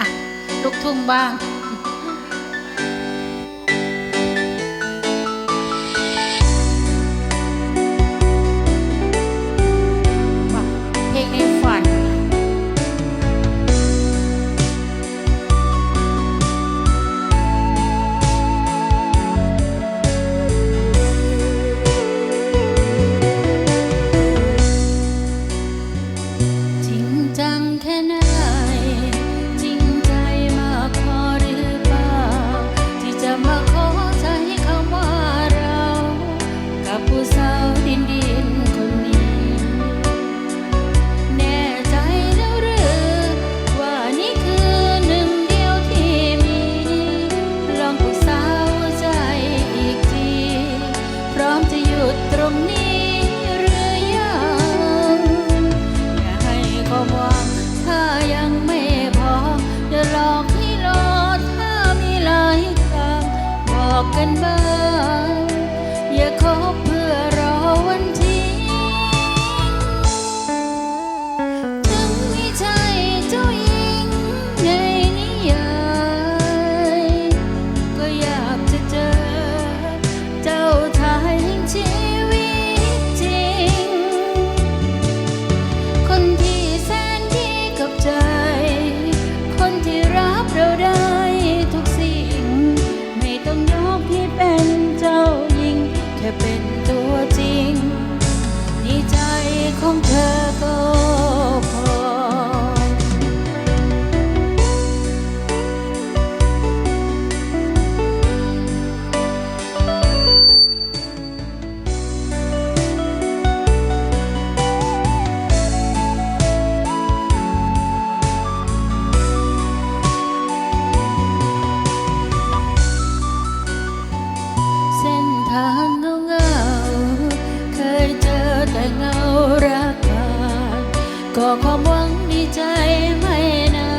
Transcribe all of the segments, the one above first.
อ่ะลูกทุ่งบ้าง broken bones. ของเธอ ก็ความหวังในใจไม่นา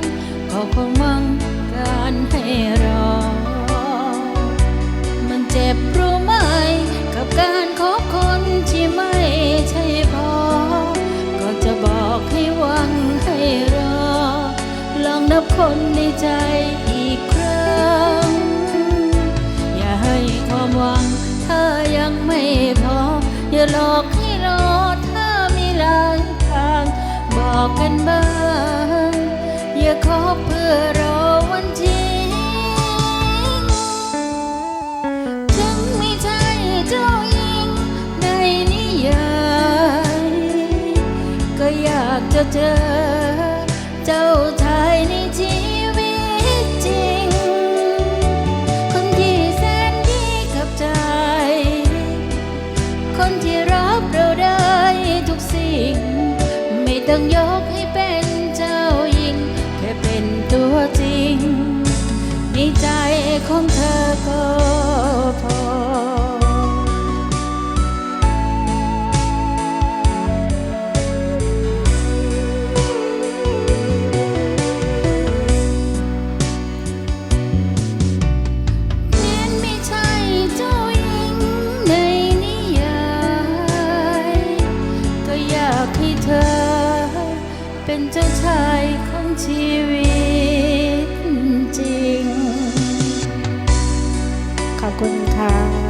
นก็ความหวังการให้รอ มันเจ็บรู้ไหมกับการขอคนที่ไม่ใช่พอ ก็จะบอกให้หวังให้รอ ลองนับคนในใจากจะเจอ เจ้า her.